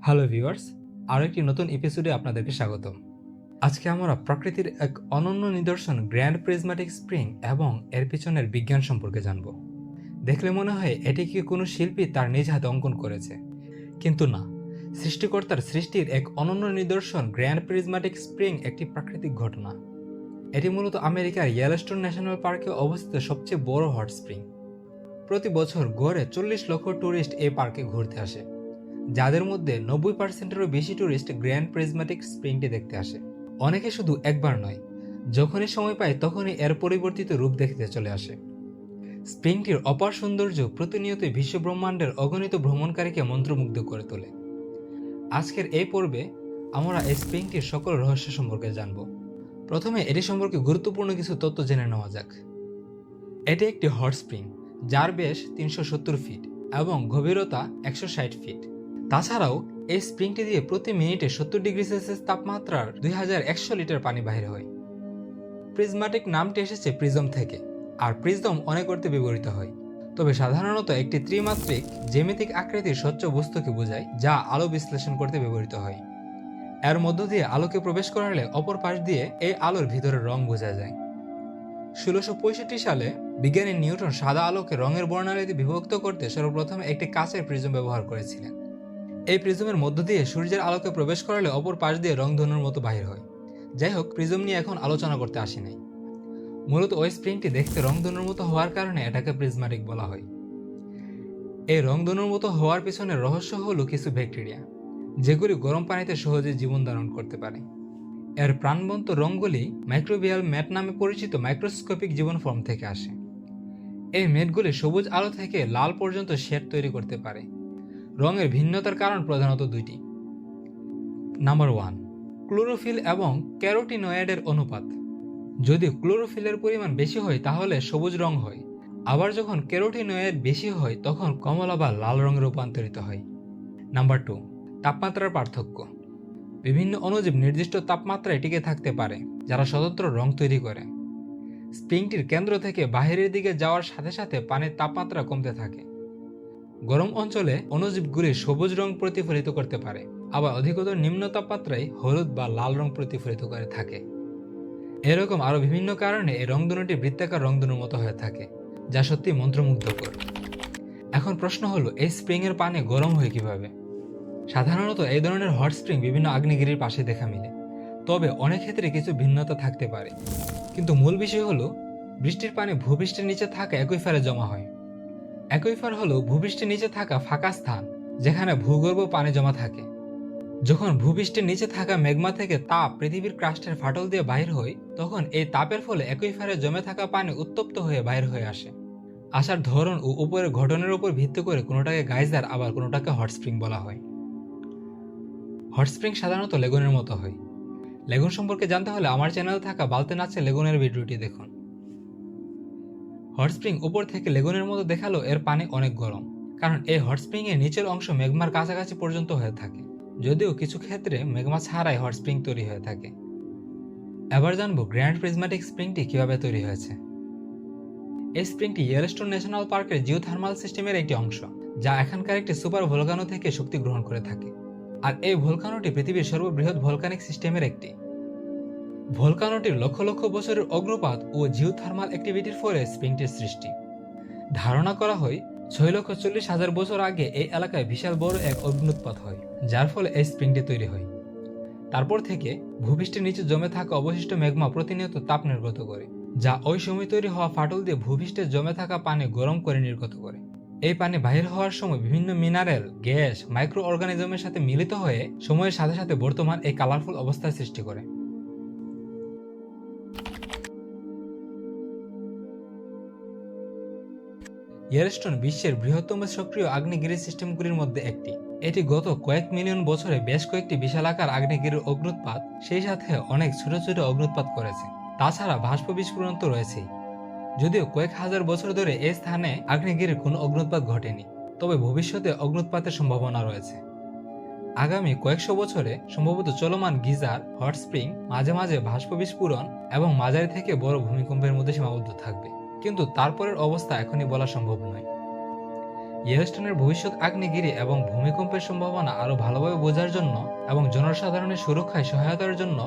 Hello viewers, আরও একটি নতুন এপিসোডে আপনাদেরকে স্বাগতম। আজকে আমরা প্রকৃতির এক অনন্য নিদর্শন গ্র্যান্ড প্রিজমাটিক স্প্রিং এবং এর পিছনের বিজ্ঞান সম্পর্কে জানব। দেখলে মনে হয় এটিকে কোনো শিল্পী তার নিজ হাতে অঙ্কন করেছে? কিন্তু না, সৃষ্টিকর্তার সৃষ্টির এক অনন্য নিদর্শন গ্র্যান্ড প্রিজমাটিক স্প্রিং একটি প্রাকৃতিক ঘটনা। এটি মূলত আমেরিকার ইয়েলোস্টোন ন্যাশনাল পার্কে অবস্থিত সবচেয়ে বড় হট স্প্রিং প্রতি বছর গড়ে চল্লিশ লক্ষ ট্যুরিস্ট এই পার্কে ঘুরতে আসে। যাদের মধ্যে নব্বই পার্সেন্টেরও বেশি ট্যুরিস্ট গ্র্যান্ড প্রিজমাটিক স্প্রিংটি দেখতে আসে। অনেকে শুধু একবার নয়, যখনই সময় পায় তখনই এর পরিবর্তিত রূপ দেখতে চলে আসে। স্প্রিংটির অপার সৌন্দর্য প্রতিনিয়তই বিশ্ব ব্রহ্মাণ্ডের অগণিত ভ্রমণকারীকে মন্ত্রমুগ্ধ করে তোলে। আজকের এই পর্বে আমরা এই স্প্রিংটির সকল রহস্য সম্পর্কে জানব। প্রথমে এটি সম্পর্কে গুরুত্বপূর্ণ কিছু তথ্য জেনে নেওয়া যাক। এটি একটি হট স্প্রিং যার বেশ তিনশো সত্তর ফিট এবং গভীরতা একশো ষাট ফিট তাছাড়াও, এই স্প্রিংটি দিয়ে প্রতি মিনিটে সত্তর ডিগ্রি সেলসিয়াস তাপমাত্রার দুই হাজার একশো লিটার পানি বাহির হয়। প্রিজমাটিক নামটি এসেছে প্রিজম থেকে, আর প্রিজম অনেক অর্থে ব্যবহৃত হয়। তবে সাধারণত একটি ত্রিমাত্রিক জ্যামিতিক আকৃতির স্বচ্ছ বস্তুকে বোঝায়, যা আলো বিশ্লেষণ করতে ব্যবহৃত হয়। এর মধ্য দিয়ে আলোকে প্রবেশ করালে অপর পাশ দিয়ে এই আলোর ভিতরে রং বোঝা যায়। ষোলোশো পঁয়ষট্টি সালে বিজ্ঞানী নিউটন সাদা আলোকে রঙের বর্ণালীতে বিভক্ত করতে সর্বপ্রথম একটি কাঁচের প্রিজম ব্যবহার করেছিলেন। এই প্রিজমের মধ্য দিয়ে সূর্যের আলোকে প্রবেশ করালে অপর পাশ দিয়ে রংধনুর মতো বাহির হয়। যাই হোক, প্রিজম নিয়ে এখন আলোচনা করতে আসি নাই। মূলত ওই স্প্রিংটি দেখতে রংধনুর মতো হওয়ার কারণে এটাকে প্রিজমাটিক বলা হয়। এই রংধনুর মতো হওয়ার পিছনে রহস্য হলো কিছু ব্যাকটেরিয়া, যেগুলি গরম পানিতে সহজে জীবন ধারণ করতে পারে। এর প্রাণবন্ত রঙগুলি মাইক্রোবিয়াল ম্যাট নামে পরিচিত মাইক্রোস্কোপিক জীবন ফর্ম থেকে আসে। এই ম্যাটগুলি সবুজ আলো থেকে লাল পর্যন্ত শেড তৈরি করতে পারে। রঙের ভিন্নতার কারণ প্রধানত দুইটি। নাম্বার ওয়ান, ক্লোরোফিল এবং ক্যারোটিনয়েডের অনুপাত। যদি ক্লোরোফিলের পরিমাণ বেশি হয়, তাহলে সবুজ রং হয়। আবার যখন ক্যারোটিনয়েড বেশি হয়, তখন কমলা বা লাল রঙে রূপান্তরিত হয়। নাম্বার টু, তাপমাত্রার পার্থক্য। বিভিন্ন অণুজীব নির্দিষ্ট তাপমাত্রায় টিকে থাকতে পারে, যারা স্বতন্ত্র রং তৈরি করে। স্প্রিংটির কেন্দ্র থেকে বাহিরের দিকে যাওয়ার সাথে সাথে পানির তাপমাত্রা কমতে থাকে। গরম অঞ্চলে অণুজীবগুলি সবুজ রং প্রতিফলিত করতে পারে, আবার অধিকতর নিম্ন তাপমাত্রায় হলুদ বা লাল রং প্রতিফলিত করে থাকে। এরকম আরও বিভিন্ন কারণে এই রংধনুটি বৃত্তাকার রংধনুর মতো হয়ে থাকে, যা সত্যি মন্ত্রমুগ্ধকর। এখন প্রশ্ন হলো, এই স্প্রিংয়ের পানি গরম হয় কীভাবে? সাধারণত এই ধরনের হট স্প্রিং বিভিন্ন আগ্নেয়গিরির পাশে দেখা মিলে, তবে অনেক ক্ষেত্রে কিছু ভিন্নতা থাকতে পারে। কিন্তু মূল বিষয় হলো, বৃষ্টির পানি ভূপৃষ্ঠের নিচে থাকা একইফারে জমা হয়। একইফার হলো ভূপৃষ্ঠের নিচে থাকা ফাঁকা স্থান, যেখানে ভূগর্ভ পানি জমা থাকে। যখন ভূপৃষ্ঠের নিচে থাকা মেঘমা থেকে তাপ পৃথিবীর ক্রাস্টের ফাটল দিয়ে বাহির হয়, তখন এই তাপের ফলে একইফারে জমে থাকা পানি উত্তপ্ত হয়ে বাইর হয়ে আসে। আসার ধরন ও উপরের ঘটনার উপর ভিত্তি করে কোনোটাকে গাইজার, আবার কোনোটাকে হট স্প্রিং বলা হয়। হট স্প্রিং সাধারণত লেগুনের মতো হয়। লেগুন সম্পর্কে জানতে হলে আমার চ্যানেলে থাকা বালতে নাচে লেগুনের ভিডিওটি দেখুন। হট স্প্রিং উপর থেকে লেগুনের মতো দেখাল এর পানি অনেক গরম, কারণ এই হট স্প্রিং এর নিচের অংশ মেঘমার কাছাকাছি পর্যন্ত হয়ে থাকে। যদিও কিছু ক্ষেত্রে মেঘমা ছাড়াই হট স্প্রিং তৈরি হয়ে থাকে। এবার জানব গ্র্যান্ড প্রিজমাটিক স্প্রিংটি কীভাবে তৈরি হয়েছে। এই স্প্রিংটি ইয়েলোস্টোন ন্যাশনাল পার্কের জিওথার্মাল সিস্টেমের একটি অংশ, যা এখানকার একটি সুপার ভোলকানো থেকে শক্তি গ্রহণ করে থাকে। আর এই ভোলকানোটি পৃথিবীর সর্ববৃহৎ ভোলকানিক সিস্টেমের একটি। ভলকানোটির লক্ষ লক্ষ বছরের অগ্রপাত ও জিওথার্মাল অ্যাক্টিভিটির ফলে স্প্রিংটির সৃষ্টি। ধারণা করা হয়, ছয় লক্ষ চল্লিশ হাজার বছর আগে এই এলাকায় বিশাল বড় এক অগ্নুৎপাত হয়, যার ফলে এই স্প্রিংটি তৈরি হয়। তারপর থেকে ভূপৃষ্ঠের নিচে জমে থাকা অবশিষ্ট মেঘমা প্রতিনিয়ত তাপ নির্গত করে, যা ওই সময় তৈরি হওয়া ফাটল দিয়ে ভূপৃষ্ঠে জমে থাকা পানি গরম করে নির্গত করে। এই পানি বাহির হওয়ার সময় বিভিন্ন মিনারেল, গ্যাস মাইক্রো অর্গানিজমের সাথে মিলিত হয়ে সময়ের সাথে সাথে বর্তমান এই কালারফুল অবস্থার সৃষ্টি করে। ইয়েলস্টোন বিশ্বের বৃহত্তম সক্রিয় আগ্নেয়গিরি সিস্টেমগুলির মধ্যে একটি। এটি গত কয়েক মিলিয়ন বছরে বেশ কয়েকটি বিশালাকার আগ্নেয়গিরির অগ্নুৎপাত, সেই সাথে অনেক ছোট ছোট অগ্নুৎপাত করেছে। তাছাড়া বাষ্প বিস্ফোরণ তো রয়েছেই। যদিও কয়েক হাজার বছর ধরে এই স্থানে আগ্নেয়গিরির কোনো অগ্নুৎপাত ঘটেনি, তবে ভবিষ্যতে অগ্নুৎপাতের সম্ভাবনা রয়েছে। আগামী কয়েকশো বছরে সম্ভবত চলমান গিজার, হট স্প্রিং, মাঝে মাঝে বাষ্প বিস্ফোরণ এবং মাঝারি থেকে বড় ভূমিকম্পের মধ্যে সীমাবদ্ধ থাকবে। কিন্তু তারপরের অবস্থা এখনই বলা সম্ভব নয়। ইয়েলস্টনের ভবিষ্যৎ আগ্নেয়গিরি এবং ভূমিকম্পের সম্ভাবনা আরও ভালোভাবে বোঝার জন্য এবং জনসাধারণের সুরক্ষায় সহায়তার জন্য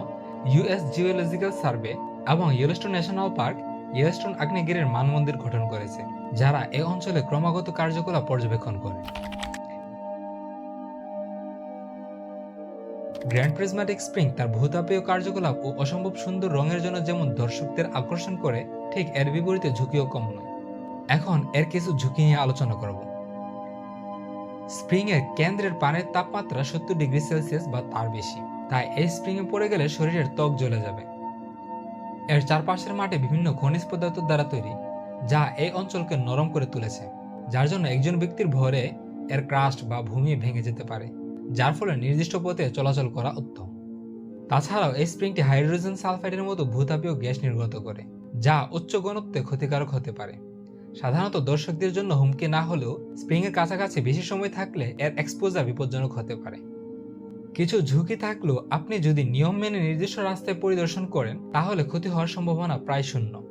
ইউএস জিওলজিক্যাল সার্ভে এবং ইয়েলস্টোন ন্যাশনাল পার্ক ইয়েলস্টোন আগ্নেয়গিরির মানমন্দির গঠন করেছে, যারা এ অঞ্চলে ক্রমাগত কার্যকলাপ পর্যবেক্ষণ করে। গ্র্যান্ড প্রিজমাটিক স্প্রিং তার ভূতাপীয় কার্যকলাপ ও অসম্ভব সুন্দর রঙের জন্য যেমন দর্শকদের আকর্ষণ করে, ঠিক এর বিপরীতে ঝুঁকিও কম নয়। এখন এর কিছু ঝুঁকি নিয়ে আলোচনা করব। স্প্রিং এর কেন্দ্রের পানির তাপমাত্রা সত্তর ডিগ্রি সেলসিয়াস বা তার বেশি, তাই এই স্প্রিং এ পড়ে গেলে শরীরের ত্বক জ্বলে যাবে। এর চারপাশের মাটি বিভিন্ন খনিজ পদার্থ দ্বারা তৈরি, যা এই অঞ্চলকে নরম করে তুলেছে, যার জন্য একজন ব্যক্তির ভরে এর ক্রাস্ট বা ভূমি ভেঙে যেতে পারে। যার ফলে নির্দিষ্ট পথে চলাচল করা উত্তম। তাছাড়াও এই স্প্রিংটি হাইড্রোজেন সালফাইডের মতো ভূতাপীয় গ্যাস নির্গত করে, যা উচ্চ ঘনত্বে ক্ষতিকারক হতে পারে। সাধারণত দর্শকদের জন্য হুমকি না হলেও স্প্রিং এর কাছাকাছি বেশি সময় থাকলে এর এক্সপোজার বিপজ্জনক হতে পারে। কিছু ঝুঁকি থাকলেও আপনি যদি নিয়ম মেনে নির্দিষ্ট রাস্তায় পরিদর্শন করেন, তাহলে ক্ষতি হওয়ার সম্ভাবনা প্রায় শূন্য।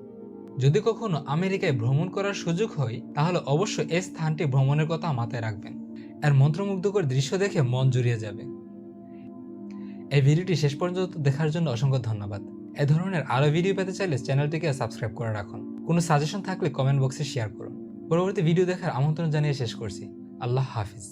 যদি কখনো আমেরিকায় ভ্রমণ করার সুযোগ হয়, তাহলে অবশ্যই এই স্থানটি ভ্রমণের কথা মাথায় রাখবেন। এর মন্ত্রমুগ্ধকর দৃশ্য দেখে মন জুড়িয়ে যাবে। এই ভিডিওটি শেষ পর্যন্ত দেখার জন্য অসংখ্য ধন্যবাদ। এ ধরনের আরও ভিডিও পেতে চাইলে চ্যানেলটিকে সাবস্ক্রাইব করে রাখুন। কোনো সাজেশন থাকলে কমেন্ট বক্সে শেয়ার করুন। পরবর্তী ভিডিও দেখার আমন্ত্রণ জানিয়ে শেষ করছি। আল্লাহ হাফিজ।